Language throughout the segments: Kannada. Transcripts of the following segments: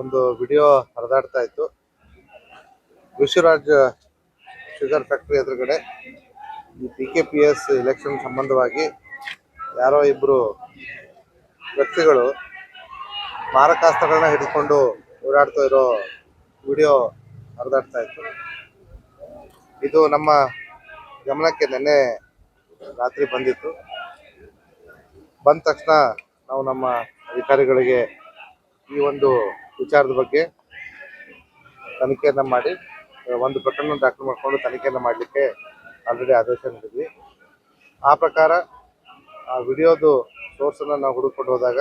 ಒಂದು ವಿಡಿಯೋ ಹರಿದಾಡ್ತಾ ಇತ್ತು. ವಿಶ್ವರಾಜ್ ಶುಗರ್ ಫ್ಯಾಕ್ಟರಿ ಎದುರುಗಡೆ ಈ P K P S election ಸಂಬಂಧವಾಗಿ ಯಾರೋ ಇಬ್ಬರು ವ್ಯಕ್ತಿಗಳು ಮಾರಕಾಸ್ತ್ರಗಳನ್ನ ಹಿಡಿದುಕೊಂಡು ಓಡಾಡ್ತಾ ಇರೋ ವಿಡಿಯೋ ಹರಿದಾಡ್ತಾ ಇತ್ತು. ಇದು ನಮ್ಮ ಗಮನಕ್ಕೆ ನಿನ್ನೆ ರಾತ್ರಿ ಬಂದಿತ್ತು. ಬಂದ ತಕ್ಷಣ ನಾವು ನಮ್ಮ ಅಧಿಕಾರಿಗಳಿಗೆ ಈ ಒಂದು ವಿಚಾರದ ಬಗ್ಗೆ ತನಿಖೆಯನ್ನು ಮಾಡಿ ಒಂದು ಪ್ರಕರಣ ದಾಖಲು ಮಾಡಿಕೊಂಡು ತನಿಖೆಯನ್ನು ಮಾಡಲಿಕ್ಕೆ ಆಲ್ರೆಡಿ ಆದೇಶ ನೀಡಿದ್ವಿ. ಆ ಪ್ರಕಾರ ಆ ವಿಡಿಯೋದು ಸೋರ್ಸನ್ನು ನಾವು ಹುಡುಕೊಂಡು ಹೋದಾಗ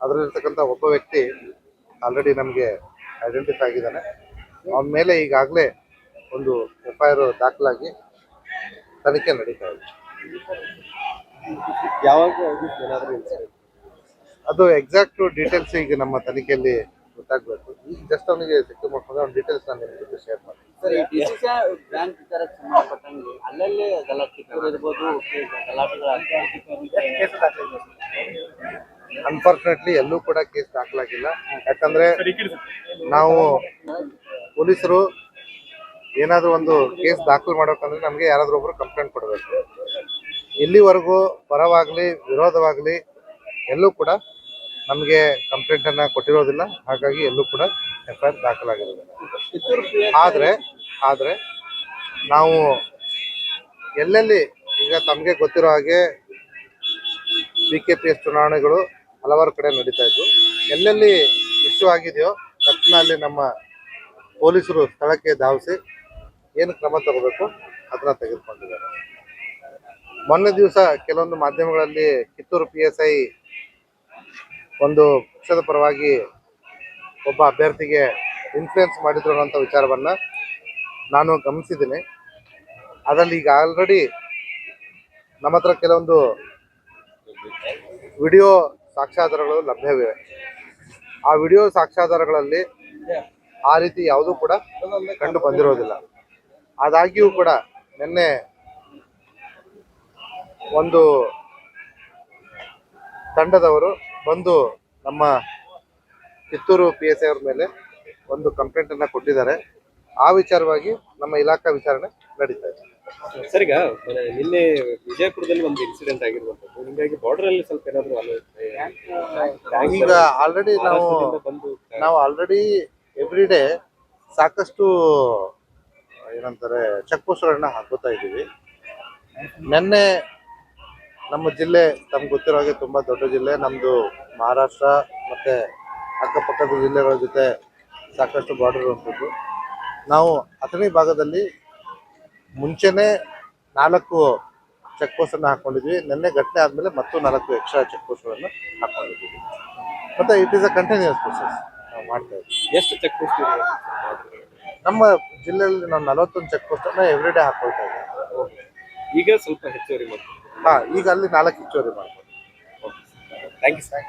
ಅದರಲ್ಲಿರ್ತಕ್ಕಂಥ ಒಬ್ಬ ವ್ಯಕ್ತಿ ಆಲ್ರೆಡಿ ನಮಗೆ ಐಡೆಂಟಿಫೈ ಆಗಿದ್ದಾನೆ. ಅವನ ಮೇಲೆ ಈಗಾಗಲೇ ಒಂದು ಎಫ್ ಐ ಆರ್ ದಾಖಲಾಗಿ ತನಿಖೆ ನಡೀತಾ ಇದೆ. ಯಾವಾಗ ಏನಾದರೂ ಅದು ಎಕ್ಸಾಕ್ಟ್ ಡೀಟೇಲ್ಸ್ ಈಗ ನಮ್ಮ ತನಿಖೆಯಲ್ಲಿ ಗೊತ್ತಾಗಬೇಕು. ಈಗ ಜಸ್ಟ್ ಅವನಿಗೆ ಸಿಕ್ಕು ಮಾಡ್ಕೊಂಡು ಅವ್ನ ಡೀಟೇಲ್ಸ್ ನಾನು ನಿಮ್ಮ ಜೊತೆ ಶೇರ್ ಮಾಡ್ತೀನಿ. ಸರ್ ಈ ಡಿಸಿಸಿ ಬ್ಯಾಂಕ್ ವಿಚಾರಕ್ಕೆ ಸಂಬಂಧಪಟ್ಟಂಗೆ ಅಲ್ಲಲ್ಲೇ ಗಲಾಟೆ ಅನ್ಫಾರ್ಚುನೇಟ್ಲಿ ಎಲ್ಲೂ ಕೂಡ ಕೇಸ್ ದಾಖಲಾಗಿಲ್ಲ. ಯಾಕಂದ್ರೆ ನಾವು ಪೊಲೀಸರು ಏನಾದರೂ ಒಂದು ಕೇಸ್ ದಾಖಲು ಮಾಡಬೇಕಂದ್ರೆ ನಮಗೆ ಯಾರಾದರೂ ಒಬ್ಬರು ಕಂಪ್ಲೇಂಟ್ ಕೊಡಬೇಕು. ಇಲ್ಲಿವರೆಗೂ ಪರವಾಗಲಿ ವಿರೋಧವಾಗಲಿ ಎಲ್ಲೂ ಕೂಡ ನಮಗೆ ಕಂಪ್ಲೇಂಟ್ ಅನ್ನ ಕೊಟ್ಟಿರೋದಿಲ್ಲ. ಹಾಗಾಗಿ ಎಲ್ಲೂ ಕೂಡ ಎಫ್ ಐ ಆರ್ ದಾಖಲಾಗಿರೋದಿಲ್ಲ. ಆದ್ರೆ ಆದ್ರೆ ನಾವು ಎಲ್ಲೆಲ್ಲಿ ಈಗ ತಮಗೆ ಗೊತ್ತಿರೋ ಹಾಗೆ ಬಿ ಕೆ ಪಿ ಎಸ್ ಚುನಾವಣೆಗಳು ಹಲವಾರು ಕಡೆ ನಡೀತಾ ಇದ್ವು. ಎಲ್ಲೆಲ್ಲಿ ಇಶ್ಯೂ ಆಗಿದೆಯೋ ತಕ್ಷಣ ಅಲ್ಲಿ ನಮ್ಮ ಪೊಲೀಸರು ಸ್ಥಳಕ್ಕೆ ಧಾವಿಸಿ ಏನು ಕ್ರಮ ತಗೋಬೇಕು ಅದನ್ನ ತೆಗೆದುಕೊಂಡಿದ್ದಾರೆ. ಮೊನ್ನೆ ದಿವಸ ಕೆಲವೊಂದು ಮಾಧ್ಯಮಗಳಲ್ಲಿ ಕಿತ್ತೂರು ಪಿ ಎಸ್ ಐ ಒಂದು ಪಕ್ಷದ ಪರವಾಗಿ ಒಬ್ಬ ಅಭ್ಯರ್ಥಿಗೆ ಇನ್ಫ್ಲುಯೆನ್ಸ್ ಮಾಡಿದ್ರು ಅನ್ನೋಂಥ ವಿಚಾರವನ್ನ ನಾನು ಗಮನಿಸಿದ್ದೀನಿ. ಅದರಲ್ಲಿ ಈಗ ಆಲ್ರೆಡಿ ನಮ್ಮ ಹತ್ರ ಕೆಲವೊಂದು ವಿಡಿಯೋ ಸಾಕ್ಷ್ಯಾಧಾರಗಳು ಲಭ್ಯವಿವೆ. ಆ ವಿಡಿಯೋ ಸಾಕ್ಷ್ಯಾಧಾರಗಳಲ್ಲಿ ಆ ರೀತಿ ಯಾವುದೂ ಕೂಡ ಕಂಡು ಬಂದಿರೋದಿಲ್ಲ. ಆದಾಗ್ಯೂ ಕೂಡ ನಿನ್ನೆ ಒಂದು ತಂಡದವರು ಬಂದು ನಮ್ಮ ಕಿತ್ತೂರು ಪಿ ಎಸ್ ಐ ಅವ್ರ ಮೇಲೆ ಒಂದು ಕಂಪ್ಲೇಂಟ್ ಅನ್ನ ಕೊಟ್ಟಿದ್ದಾರೆ. ಆ ವಿಚಾರವಾಗಿ ನಮ್ಮ ಇಲಾಖಾ ವಿಚಾರಣೆ ನಡೀತಾ ಇದೆ. ಸರ್ ಈಗ ನಿನ್ನೆ ವಿಜಯಪುರದಲ್ಲಿ ಒಂದು ಇನ್ಸಿಡೆಂಟ್ ಆಗಿರುವಂತದ್ದು ಹಿಂಗಾಗಿ ಬಾರ್ಡರ್ ಅಲ್ಲಿ ಸ್ವಲ್ಪ ಏನಾದ್ರು ಈಗ ಆಲ್ರೆಡಿ ನಾವು ನಾವು ಆಲ್ರೆಡಿ ಎವ್ರಿ ಡೇ ಸಾಕಷ್ಟು ಏನಂತಾರೆ ಚೆಕ್ ಪೋಸ್ಟ್ಗಳನ್ನ ಹಾಕೋತಾ ಇದ್ದೀವಿ. ನಿನ್ನೆ ನಮ್ಮ ಜಿಲ್ಲೆ ತಮ್ಗೆ ಗೊತ್ತಿರೋ ಹಾಗೆ ತುಂಬಾ ದೊಡ್ಡ ಜಿಲ್ಲೆ. ನಮ್ದು ಮಹಾರಾಷ್ಟ್ರ ಮತ್ತೆ ಅಕ್ಕಪಕ್ಕದ ಜಿಲ್ಲೆಗಳ ಜೊತೆ ಸಾಕಷ್ಟು ಬಾರ್ಡರ್ ಇರುವಂಥದ್ದು ನಾವು ಅಥಣಿ ಭಾಗದಲ್ಲಿ ಮುಂಚೆನೆ ನಾಲ್ಕು ಚೆಕ್ ಪೋಸ್ಟನ್ನು ಅನ್ನ ಹಾಕೊಂಡಿದ್ವಿ. ನಿನ್ನೆ ಘಟನೆ ಆದಮೇಲೆ ಮತ್ತು ನಾಲ್ಕು ಎಕ್ಸ್ಟ್ರಾ ಚೆಕ್ ಪೋಸ್ಟ್ಗಳನ್ನು ಹಾಕ್ಕೊಂಡಿದ್ದೀವಿ ಮತ್ತೆ it is a continuous process ನಾವು ಮಾಡ್ತಾ ಇದ್ದೀವಿ. ಎಷ್ಟು ಚೆಕ್ ಪೋಸ್ಟ್ ಇದೆ? ನಮ್ಮ ಜಿಲ್ಲೆಯಲ್ಲಿ ನಾವು ನಲವತ್ತೊಂದು ಚೆಕ್ ಪೋಸ್ಟನ್ನು ಅನ್ನ ಎವ್ರಿ ಡೇ ಹಾಕೊಳ್ತಾ ಇದ್ದೀವಿ. ಈಗ ಸ್ವಲ್ಪ ಹೆಚ್ಚುವರಿ ಮಾಡ್ತೀವಿ ಹಾಂ ಈಗ ಅಲ್ಲಿ ನಾಲ್ಕು ಹೆಚ್ಚುವರಿ ಮಾಡ್ಬೋದು. Thank you sir